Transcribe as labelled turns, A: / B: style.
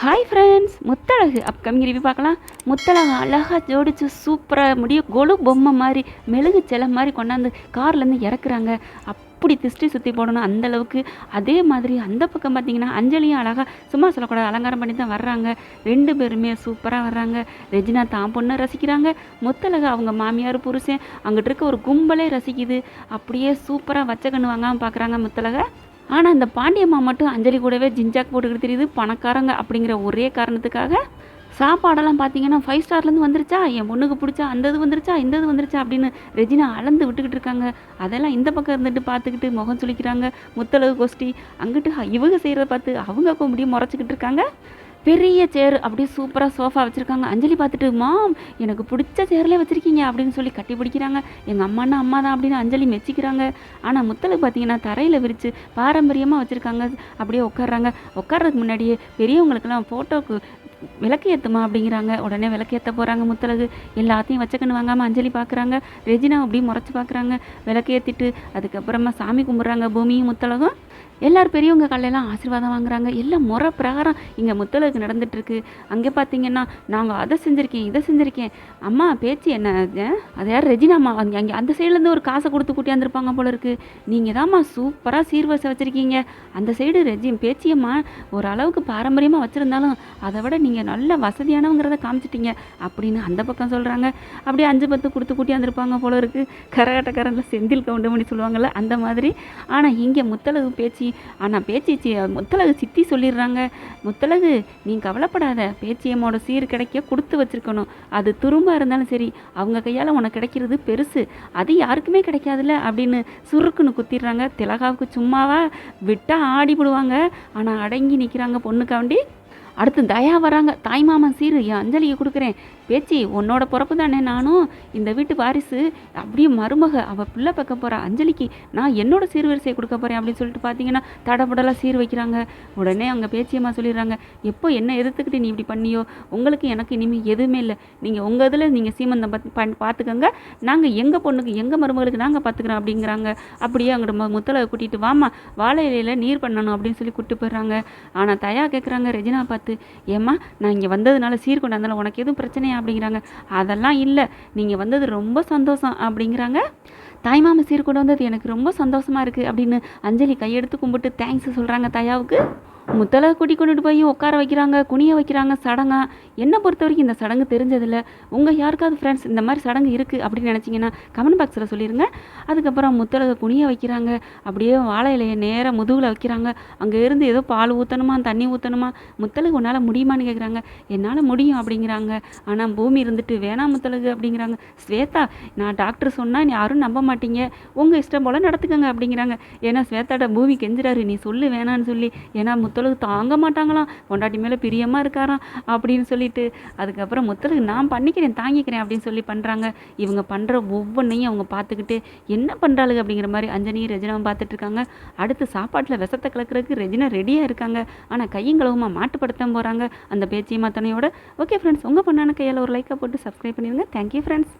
A: Hi friends Muthazhagu upcoming review பார்க்கலாம். முத்தழகு அழகாக ஜோடிச்சு சூப்பராக முடியும் கொலு பொம்மை மாதிரி மெழுகு செலை மாதிரி கொண்டாந்து கார்லேருந்து இறக்குறாங்க. அப்படி திருஷ்டி சுற்றி போடணும் அந்தளவுக்கு அதே மாதிரி அந்த பக்கம் பார்த்தீங்கன்னா அஞ்சலியும் அழகாக சும்மா சொல்லக்கூடாது அலங்காரம் பண்ணி தான் வர்றாங்க. ரெண்டு பேருமே சூப்பராக வர்றாங்க. ரெஜினா தான் பொண்ணை ரசிக்கிறாங்க. முத்தழகு அவங்க மாமியார் புருஷன் அங்கிட்டு இருக்க ஒரு கும்பலே ரசிக்குது. அப்படியே சூப்பராக வச்ச கண்ணு வாங்காமல் பார்க்குறாங்க முத்தழகை. ஆனால் அந்த பாண்டியம்மா மட்டும் அஞ்சலி கூடவே ஜிஞ்சாக் போட்டுக்கிட்டு தெரியுது பணக்காரங்க அப்படிங்கிற ஒரே காரணத்துக்காக சாப்பாடெல்லாம் பார்த்தீங்கன்னா ஃபைவ் ஸ்டார்லேருந்து வந்துருச்சா? என் பொண்ணுக்கு பிடிச்சா அந்த இது வந்துருச்சா? இந்த இது வந்துருச்சா? அப்படின்னு ரெஜினா அளந்து விட்டுக்கிட்டு இருக்காங்க. அதெல்லாம் இந்த பக்கம் இருந்துட்டு பார்த்துக்கிட்டு முகம் சுளிக்கிறாங்க. முத்தளவு கோஷ்டி அங்கிட்டு இவங்க செய்கிறத பார்த்து அவங்க முடியும் முறைச்சிக்கிட்டு இருக்காங்க. பெரிய சேர் அப்படியே சூப்பராக சோஃபா வச்சுருக்காங்க. அஞ்சலி பார்த்துட்டு மாம் எனக்கு பிடிச்ச சேர்லேயே வச்சுருக்கீங்க அப்படின்னு சொல்லி கட்டி பிடிக்கிறாங்க. எங்கள் அம்மானா அம்மா தான் அப்படின்னு அஞ்சலி மெச்சிக்கிறாங்க. ஆனால் முத்தலுக்கு பார்த்தீங்கன்னா தரையில் விரித்து பாரம்பரியமாக வச்சுருக்காங்க. அப்படியே உட்காடுறாங்க உட்காடுறதுக்கு முன்னாடியே பெரியவங்களுக்கெல்லாம் ஃபோட்டோக்கு விளக்கு ஏற்றுமா அப்படிங்கிறாங்க. உடனே விளக்கு ஏற்ற போகிறாங்க முத்தலகு எல்லாத்தையும் வச்சக்கண்ணு வாங்காமல் அஞ்சலி பார்க்குறாங்க. ரெஜினா அப்படியே முறைச்சி பார்க்குறாங்க. விளக்கு ஏற்றிட்டு அதுக்கப்புறமா சாமி கும்பிட்றாங்க பூமியும் முத்தலகும் எல்லார் பெரியவங்க காலையெல்லாம் ஆசீர்வாதம் வாங்குறாங்க. எல்லாம் முறை பிரகாரம் இங்கே முத்தலகு நடந்துட்டுருக்கு. அங்கே பார்த்தீங்கன்னா நாங்கள் அதை செஞ்சுருக்கேன் இதை செஞ்சுருக்கேன். அம்மா பேச்சு என்ன? அது யார் ரெஜினாம்மா அங்கே அங்கே அந்த சைட்லேருந்து ஒரு காசை கொடுத்து கூட்டியாந்துருப்பாங்க போல இருக்குது நீங்கள் தான்மா சூப்பராக சீர்வரிசை வச்சுருக்கீங்க. அந்த சைடு ரெஜி பேச்சியம்மா ஓரளவுக்கு பாரம்பரியமாக வச்சுருந்தாலும் அதை விட நீங்கள் நல்ல வசதியானவங்கிறத காமிச்சிட்டீங்க அப்படின்னு அந்த பக்கம் சொல்கிறாங்க அப்படியே அஞ்சு பத்து கொடுத்து கூட்டியாந்துருப்பாங்க போல இருக்குது கரகாட்டக்காரனில் செந்தில் கவுண்டமணி சொல்லுவாங்கள்ல அந்த மாதிரி. ஆனால் இங்கே முத்தளவு பேச்சு ஆனால் பேச்சி சி முத்தலகு சித்தி சொல்லிடுறாங்க முத்தலகு நீ கவலைப்படாத. பேச்சியம்மோட சீர் கிடைக்க கொடுத்து வச்சிருக்கணும். அது துரும்ப இருந்தாலும் சரி அவங்க கையால் உனக்கு கிடைக்கிறது பெருசு. அது யாருக்குமே கிடைக்காதுல்ல? அப்படின்னு சுருக்குன்னு குத்திடுறாங்க. திலகாவுக்கு சும்மாவா விட்டால் ஆடிவிடுவாங்க ஆனால் அடங்கி நிற்கிறாங்க பொண்ணுக்காண்டி. அடுத்து தயா வராங்க. தாய்மாமன் சீரு என் அஞ்சலியை கொடுக்குறேன். பேச்சி உன்னோட பிறப்பு தானே நானும் இந்த வீட்டு வாரிசு. அப்படியே மருமக அவள் பிள்ளை பார்க்க போகிறா அஞ்சலிக்கு நான் என்னோட சீர்வரிசையை கொடுக்க போகிறேன் அப்படின்னு சொல்லிட்டு பார்த்தீங்கன்னா தடபடலாக சீர் வைக்கிறாங்க. உடனே அவங்க பேச்சியம்மா சொல்லிடுறாங்க எப்போ என்ன எதிர்த்துக்கிட்டு நீ இப்படி பண்ணியோ? உங்களுக்கு எனக்கு இனிமேல் எதுவுமே இல்லை. நீங்கள் உங்கள் இதில் நீங்கள் சீமந்தம் பத் பண் பார்த்துக்கோங்க நாங்கள் எங்கள் பொண்ணுக்கு எங்கள் மருமகளுக்கு நாங்கள் பார்த்துக்குறோம் அப்படிங்கிறாங்க. அப்படியே அங்கிட்ட முத்தலை கூட்டிகிட்டு வாமா வாழை இலையில் நீர் பண்ணணும் அப்படின்னு சொல்லி கூப்பிட்டு போயிடுறாங்க. ஆனால் தயா கேட்குறாங்க ரெஜினா பார்த்து ஏம்மா நான் இங்கே வந்ததுனால சீர் கொண்டாந்தாலும் உனக்கு எதுவும் பிரச்சனையா? அப்படிங்கிறாங்க. அதெல்லாம் இல்லை. நீங்கள் வந்தது ரொம்ப சந்தோஷம் அப்படிங்கிறாங்க. தாய்மாம சீர் வந்தது எனக்கு ரொம்ப சந்தோஷமாக இருக்குது அப்படின்னு அஞ்சலி கையெடுத்து கும்பிட்டு தேங்க்ஸ் சொல்கிறாங்க தாயாவுக்கு. முத்தலை கூட்டி கொண்டுட்டு போய் உட்கார வைக்கிறாங்க குனிய வைக்கிறாங்க சடங்கா என்னை பொறுத்த வரைக்கும் இந்த சடங்கு தெரிஞ்சதில்ல. உங்கள் யாருக்காவது ஃப்ரெண்ட்ஸ் இந்த மாதிரி சடங்கு இருக்குது அப்படின்னு நினச்சிங்கன்னா கமெண்ட் பாக்ஸில் சொல்லிடுங்க அதுக்கப்புறம் முத்தலை குனிய வைக்கிறாங்க. அப்படியே வாழை இலையை நேராக முதுகில் வைக்கிறாங்க. அங்கே இருந்து ஏதோ பால் ஊற்றணுமா தண்ணி ஊற்றணுமா முத்தலுக்கு உன்னால் முடியுமான்னு கேட்குறாங்க என்னால் முடியும் அப்படிங்கிறாங்க. ஆனால் பூமி இருந்துட்டு வேணாம் முத்தலகு அப்படிங்கிறாங்க. ஸ்வேதா நான் டாக்டர் சொன்னால் யாரும் நம்ப மாட்டீங்க. உங்கள் இஷ்டம் போல் நடத்துக்கங்க அப்படிங்கிறாங்க. ஏன்னா ஸ்வேதாட்ட பூமி கெஞ்சுறாரு. நீ சொல்லு வேணான்னு சொல்லி. ஏன்னா முத்த தாங்க மாட்டாங்களாம். பொண்டாட்டி மேலே பிரியமாக இருக்காராம் அப்படின்னு சொல்லி சொல்லிட்டு அதுக்கப்புறம் முத்தலுக்கு நான் பண்ணிக்கிறேன் தாங்கிக்கிறேன் அப்படின்னு சொல்லி பண்ணுறாங்க இவங்க பண்ணுற ஒவ்வொன்றையும் அவங்க பார்த்துக்கிட்டு என்ன பண்ணுறாளுங்க அப்படிங்கிற மாதிரி அஞ்சனி ரெஜினாவும் பார்த்துட்டு இருக்காங்க அடுத்து சாப்பாட்டில் விஷத்தை கலக்கிறதுக்கு ரெஜினா ரெடியாக இருக்காங்க. ஆனால் கையும் கழுவமாக மாட்டுப்படுத்த போகிறாங்க அந்த பேச்சியம்மா தனையோட ஓகே ஃப்ரெண்ட்ஸ் உங்கள் பண்ணான கையால் ஒரு லைக்கை போட்டு சப்ஸ்கிரைப் பண்ணிடுங்க. Thank you friends